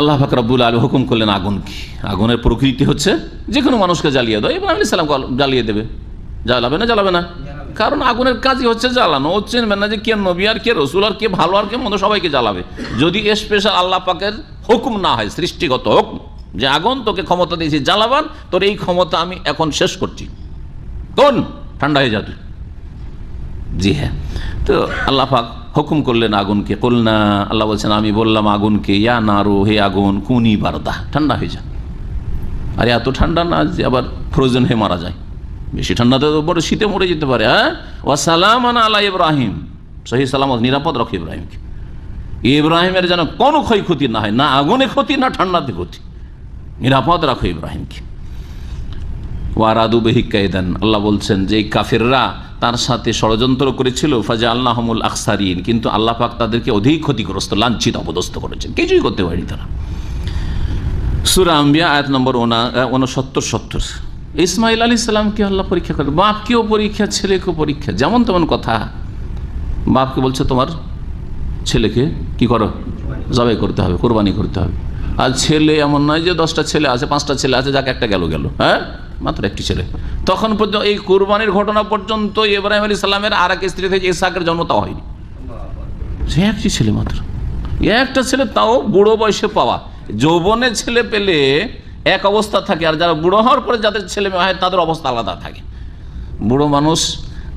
আল্লাহ ফাকরাবুল আলী হুকুম করলেন আগুন কি? আগুনের প্রকৃতি হচ্ছে যে কোনো মানুষকে জ্বালিয়ে দেয় ইব্রাহিম আলী সালাম জ্বালিয়ে দেবে। জ্বালাবে না জ্বালাবে না? কারণ আগুনের কাজই হচ্ছে জ্বালানো। ও চিনবেন না যে কে নবী আর কে রসুল আর কে ভালো আর কে মন্দ সবাইকে জ্বালাবে। যদি স্পেশাল আল্লাহ পাকের হুকুম না হয়, সৃষ্টিগত হুকুম, যে আগুন তোকে ক্ষমতা দিয়েছি, জ্বালাবান, তোর এই ক্ষমতা আমি এখন শেষ করছি। কোন? ঠান্ডা হয়ে যাবে জি হ্যাঁ। তো আল্লাহ পাক হুকুম করলেন আগুনকে। না আল্লাহ বলছেন, আমি বললাম আগুনকে, ইয়া নারো, হে আগুন, কুনি বারদা, ঠান্ডা হয়ে যা। আরে এত ঠান্ডা না যে আবার ফ্রোজেন হয়ে মারা যায়। বেশি ঠান্ডাতে তো বড় শীতে মরে যেতে পারে হ্যাঁ? ওয়াসালাম আলা ইব্রাহিম। সহি সালামত, নিরাপদ রাখো ইব্রাহিমকে। ইব্রাহিমের যেন কোনো ক্ষয়ক্ষতি না হয়, না আগুনে ক্ষতি, না ঠান্ডাতে ক্ষতি। নিরাপদ রাখো ইব্রাহিমকে। ওয়ারাদু বেহিকাইদান আল্লাহ বলছেন যে কাফেররা তার সাথে ষড়যন্ত্র করেছিল ফাজা আল্লাহমুল আকসারিন কিন্তু আল্লাহ পাক তাদেরকে অধিক ক্ষতিগ্রস্ত, লাঞ্ছিত, অপদস্থ করেছেন। কিছুই করতে পারেনি তারা সুরা আম্বিয়া আয়াত নম্বর উনসত্তর, সত্তর। ইসমাইল আলী ইসলামকে আল্লাহ পরীক্ষা করে? বাপকেও পরীক্ষা, ছেলেকেও পরীক্ষা। যেমন তেমন কথা। বাপকে বলছে, তোমার ছেলেকে কি করো? জবাই করতে হবে, কোরবানি করতে হবে। আর ছেলে এমন নয় যে দশটা ছেলে আছে, পাঁচটা ছেলে আছে, যাকে একটা গেল গেল। হ্যাঁ? মাত্র একটি ছেলে। তখন পর্যন্ত এই কোরবানির ঘটনা পর্যন্ত ইব্রাহিম আলী সাল্লামের আর এক স্ত্রী থেকে ইসাকের জন্ম তাও হয়নি। সে একটি ছেলে মাত্র। একটা ছেলে তাও বুড়ো বয়সে পাওয়া। যৌবনে ছেলে পেলে এক অবস্থা থাকে, আর যারা বুড়ো হওয়ার পরে যাদের ছেলে মেয়ে হয় তাদের অবস্থা আলাদা থাকে। বুড়ো মানুষ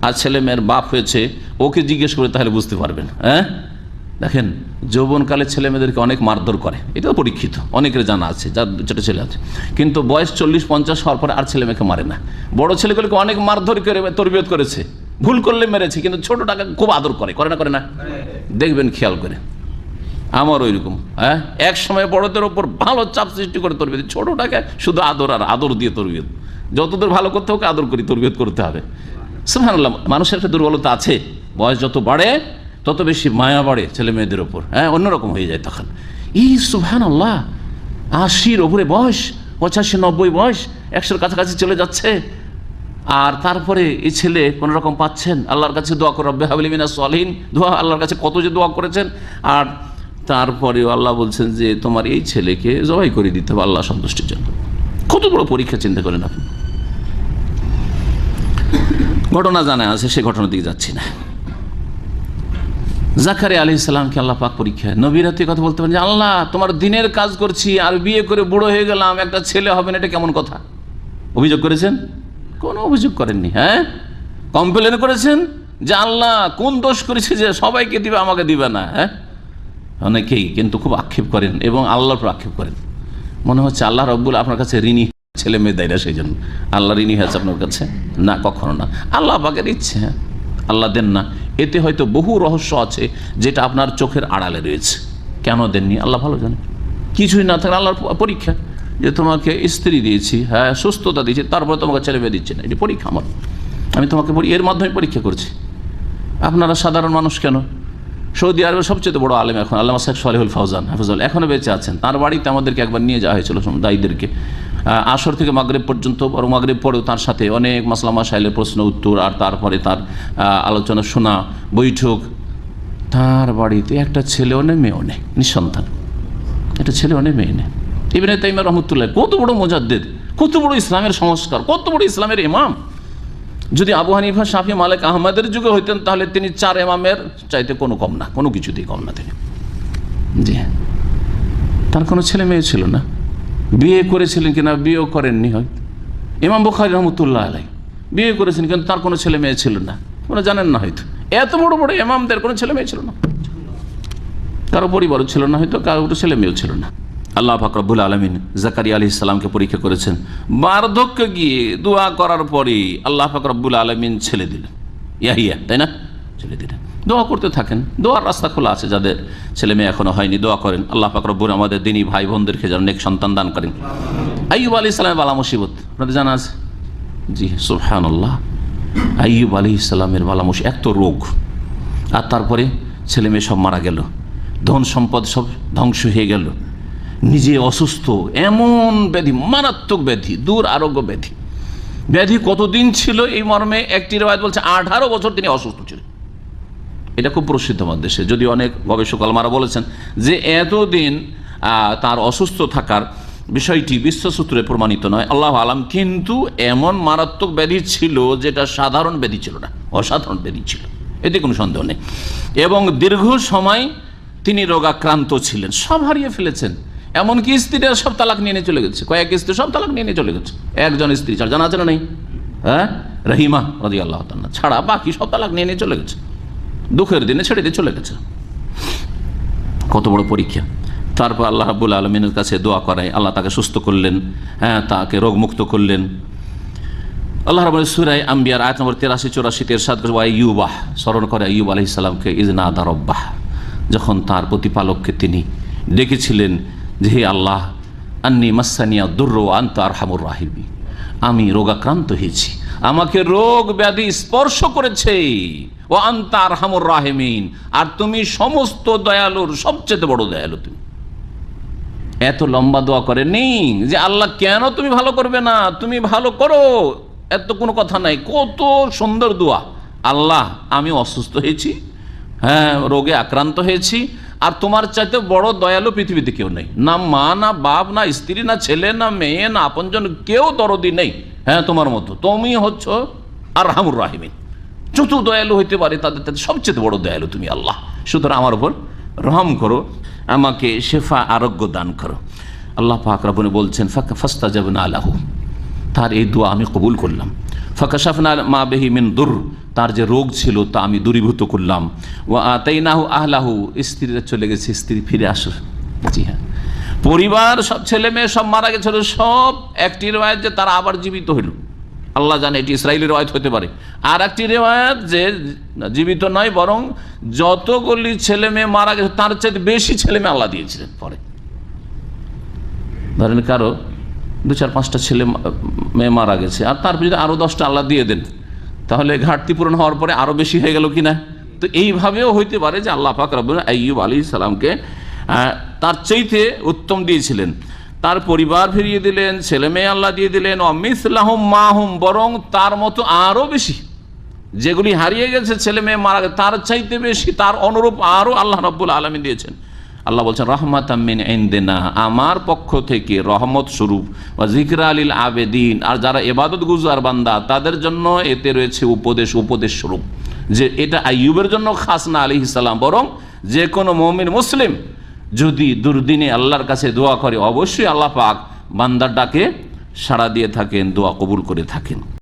আর ছেলে মেয়ের বাপ হয়েছে, ওকে জিজ্ঞেস করে তাহলে বুঝতে পারবেন হ্যাঁ? দেখেন, যৌবনকালে ছেলে মেয়েদেরকে অনেক মারধর করে। এটাও পরীক্ষিত, অনেকের জানা আছে যার ছোটো ছেলে আছে। কিন্তু বয়স চল্লিশ, পঞ্চাশ হওয়ার পরে আর ছেলে মেয়েকে মারে না। বড় ছেলেগুলোকে অনেক মারধর করে, তরবিয়ত করেছে। ভুল করলে মেরেছে, কিন্তু ছোটোটাকে খুব আদর করে করে না করে না? দেখবেন, খেয়াল করে। আমার ওই রকম হ্যাঁ? এক সময় বড়দের ওপর ভালো চাপ সৃষ্টি করে তরবিয়ত, ছোটোটাকে শুধু আদর আর আদর দিয়ে তরবিয়ত। যতদূর ভালো করতে হোক, আদর করি, তরবিয়ত করতে হবে। সুহানুল্লাহ মানুষের একটা দুর্বলতা আছে। বয়স যত বাড়ে তত বেশি মায়া বাড়ে ছেলে মেয়েদের ওপর। হ্যাঁ অন্যরকম হয়ে যায় তখন। ই সুহান আল্লাহ আশির ওপরে বয়স, পঁচাশি, নব্বই বয়স, একশোর কাছাকাছি চলে যাচ্ছে। আর তারপরে এই ছেলে কোনো রকম পাচ্ছেন? আল্লাহর কাছে দোয়া করে, রব্বে হাবলিমিনা সলিন দোয়া, আল্লাহর কাছে কত যে দোয়া করেছেন। আর তারপরেও আল্লাহ বলছেন যে, তোমার এই ছেলেকে জবাই করে দিতে হবে আল্লাহ সন্তুষ্টির জন্য। কত বড় পরীক্ষা, চিন্তা করেন আপনি। ঘটনা জানা আছে, সে ঘটনার দিকে যাচ্ছি না। জাকারে আলি ইসলামকে আল্লাহ পাক পরীক্ষা নবীরা তুই কথা বলতে পারেন যে, আল্লাহ, তোমার দিনের কাজ করছি আর বিয়ে করে বুড়ো হয়ে গেলাম, একটা ছেলে হবে না, এটা কেমন কথা? অভিযোগ করেছেন? কোনো অভিযোগ করেননি হ্যাঁ? কমপ্লেন করেছেন যে, আল্লাহ, কোন দোষ করেছে যে, সবাইকে দিবে, আমাকে দিবে না? হ্যাঁ? অনেকেই কিন্তু খুব আক্ষেপ করেন এবং আল্লাহর উপর আক্ষেপ করেন। মনে হচ্ছে আল্লাহ রব্বুল আপনার কাছে ঋণী ছেলে মেয়ে দেয় না সেই জন্য আল্লাহ ঋণী হয়েছে আপনার কাছে? না, কখনো না। আল্লাহ পাকের ইচ্ছে হ্যাঁ? আল্লাহ দেন না। এতে হয়তো বহু রহস্য আছে যেটা আপনার চোখের আড়ালে রয়েছে। কেন দেননি? আল্লাহ ভালো জানে। কিছুই না থাকলে আল্লাহর পরীক্ষা যে তোমাকে স্ত্রী দিয়েছি হ্যাঁ সুস্থতা দিয়েছি, তারপরে তোমাকে ছেলে মেয়ে দিচ্ছে না। এটি পরীক্ষা আমার। আমি তোমাকে এর মাধ্যমে পরীক্ষা করছি। আপনারা সাধারণ মানুষ কেন? সৌদি আরবের সবচেয়ে বড় আলেম এখন আল্লাহ শেখ সালেহুল ফৌজান হাফিজুল। এখনও বেঁচে আছেন। তার বাড়িতে আমাদেরকে একবার নিয়ে যাওয়া হয়েছিল দায়ীদেরকে আসর থেকে মাগরেব পর্যন্ত, বরং মাগরেব পরেও তার সাথে অনেক মাসলামা সাইলের প্রশ্ন উত্তর আর তারপরে তার আলোচনা শোনা, বৈঠক। তার বাড়িতে একটা ছেলেও নেই, মেয়েও নেই, নিঃসন্তান। একটা ছেলেও নেই, মেয়ে নেই। ইবেন তাইমা রহমতুল্লাহ, কত বড় মোজাদ্দেদ, কত বড় ইসলামের সংস্কার, কত বড় ইসলামের ইমাম। যদি আবু হানিফা, শাফি, মালিক আহমদের যুগে হইতেন, তাহলে তিনি চার এমামের চাইতে কোনো কম না, কোনো কিছুতেই কম না তিনি। জি তার কোনো ছেলে মেয়ে ছিল না। বিয়ে করেছিলেন কিনা, বিয়েও করেননি হয় ইমাম বুখারি রহমতুল্লাহ আলাই, বিয়ে করেছেন কিন্তু তার কোনো ছেলে মেয়ে ছিল না। কোনো জানেন না হয়তো। এত বড় বড় ইমামদের কোনো ছেলে মেয়ে ছিল না। কারও পরিবারও ছিল না হয়তো, কারও ছেলে মেয়েও ছিল না। আল্লাহ ফাকরবুল আলমিন জাকারি আলি ইসলামকে পরীক্ষা করেছেন। বার্ধক্য গিয়ে দোয়া করার পরেই আল্লাহ ফাকরবুল আলমিন ছেলে দিলেন। ইয়াহিয়া, তাই না? ছেলে দিলেন দোয়া করতে থাকেন। দোয়ার রাস্তা খোলা আছে যাদের ছেলে মেয়ে এখনও হয়নি, দোয়া করেন। আল্লাহ ফাকরবুল আমাদের দিনী ভাই বোনদেরকে যেন নেক সন্তান দান করেন। আইব আলী ইসলামের বালা মুসিবত, আপনাদের জানা আছে? জি সুফহান আল্লাহ আইব আলী ইসলামের বালা মুসি এক তো রোগ, আর তারপরে ছেলে মেয়ে সব মারা গেল। ধন সম্পদ সব ধ্বংস হয়ে গেল। নিজে অসুস্থ, এমন ব্যাধি, মারাত্মক ব্যাধি, দূর আরোগ্য ব্যাধি। ব্যাধি কতদিন ছিল এই মর্মে? একটি রেওয়াজ বলছে, আঠারো বছর তিনি অসুস্থ ছিলেন। এটা খুব প্রসিদ্ধ আমার দেশে যদি অনেক গবেষক আলমারা বলেছেন যে এতদিন তার অসুস্থ থাকার বিষয়টি বিশ্বসূত্রে প্রমাণিত নয়। আল্লাহ আলাম কিন্তু এমন মারাত্মক ব্যাধি ছিল যেটা সাধারণ ব্যাধি ছিল না, অসাধারণ ব্যাধি ছিল। এতে কোনো সন্দেহ নেই। এবং দীর্ঘ সময় তিনি রোগাক্রান্ত ছিলেন। সব হারিয়ে ফেলেছেন। এমনকি স্ত্রীরা সব তালাক নিয়ে নিয়ে চলে গেছে। কয়েক স্ত্রী সব তালাক নিয়ে নিয়ে চলে গেছে। একজন স্ত্রী ছাড়া জানা আছে না নেই? হ্যাঁ? রহিমা রাজি আল্লাহ ছাড়া বাকি সব তালাক নিয়ে নিয়ে চলে গেছে। দুঃখের দিনে ছেড়ে দিয়ে চলে গেছে। কত বড় পরীক্ষা। তারপর আল্লাহ রাবুল আলমিনের কাছে দোয়া করায় আল্লাহ তাকে সুস্থ করলেন হ্যাঁ তাকে রোগমুক্ত করলেন। আল্লাহ রাবুল সুরাই আম্বিয়ার আয়াত নম্বর তেরাশি চৌরাশি তেরসাদ ইউবাহ স্মরণ করে ইউব আলহি সাল্লামকে ইজনা আদা রব্বাহ যখন তার প্রতিপালককে তিনি ডেকেছিলেন যে, হে আল্লাহ, আন্নি মাসানিয়া দুর্র আন্ত আর হামুর রাহিবি আমি রোগাক্রান্ত হয়েছি আমাকে রোগ ব্যাধি স্পর্শ করেছে। ও আন্তার হামুর রাহেমিন। আর তুমি সমস্ত দয়ালুর সবচেয়ে বড় দয়ালু তুমি। এত লম্বা দোয়া করেনি যে আল্লাহ কেন তুমি ভালো করবে না? তুমি ভালো করো। এত কোনো কথা নাই। কত সুন্দর দোয়া। আল্লাহ, আমি অসুস্থ হয়েছি। হ্যাঁ রোগে আক্রান্ত হয়েছি। আর তোমার চাইতে বড় দয়ালু পৃথিবীতে কেউ নেই। না মা, না বাপ, না স্ত্রী, না ছেলে, না মেয়ে, না আপনজন, কেউ দরদি নেই। হ্যাঁ তোমার মতো। তুমি হচ্ছ আর রাহামুর রাহিমিন। যত দয়ালু হইতে পারে তাদের তাদের সবচেয়ে বড় দয়ালু তুমি আল্লাহ। সুতরাং আমার উপর রহম করো, আমাকে শেফা আরোগ্য দান করো। আল্লাহ পাক রাবনে বলছেন, ফাঁকা ফাস্তা যাবে না আলাহু তার এই দোয়া আমি কবুল করলাম। ফাঁকা সাফনা মা বেহি মিন দুর, তার যে রোগ ছিল তা আমি দূরীভূত করলাম। ও তাই নাহু আহলাহু, স্ত্রীরা চলে গেছে, স্ত্রী ফিরে আসো জি হ্যাঁ। পরিবার, সব ছেলে মেয়ে, সব মারা গেছিল, সব একটি রেওয়ায়ত যে তারা আবার জীবিত হইল। আল্লাহ জানে এটি ইসরায়েলের রেওয়ায়ত হতে পারে। আর একটি রেওয়ায়ত যে জীবিত নয়, বরং যতগুলি ছেলে মেয়ে মারা গেছে, তার চেয়ে বেশি ছেলে মেয়ে আল্লাহ দিয়েছিলেন পরে। ধরেন কারও দু চার পাঁচটা ছেলে মেয়ে মারা গেছে। আর তারপর যদি আরও দশটা আল্লাহ দিয়ে দেন। তাহলে ঘাটতি পূরণ হওয়ার পরে আরও বেশি হয়ে গেল কি না তো এইভাবেও হইতে পারে যে আল্লাহ পাক রব আইয়ুব আলী সালামকে তার চাইতে উত্তম দিয়েছিলেন। তার পরিবার ফিরিয়ে দিলেন, ছেলে মেয়ে আল্লাহ দিয়ে দিলেন অমিসলাহম মাহুম, বরং তার মতো আরও বেশি। যেগুলি হারিয়ে গেছে, ছেলে মেয়ে মারা গেছে, তার চাইতে বেশি, তার অনুরূপ আরও আল্লাহ রব্বুল আলমী দিয়েছেন। আল্লাহ বলছেন রহমত আমিন এন্দেনা আমার পক্ষ থেকে রহমত স্বরূপ। বা জিকরা আলীল আবেদিন। আর যারা এবাদত গুজার বান্দা, তাদের জন্য এতে রয়েছে উপদেশ উপদেশ স্বরূপ। যে এটা আইয়ুবের জন্য খাস না আলী ইসালাম বরং যে কোনো মমিন মুসলিম যদি দুর্দিনে আল্লাহর কাছে দোয়া করে, অবশ্যই আল্লাহ পাক বান্দার ডাকে সাড়া দিয়ে থাকেন, দোয়া কবুল করে থাকেন।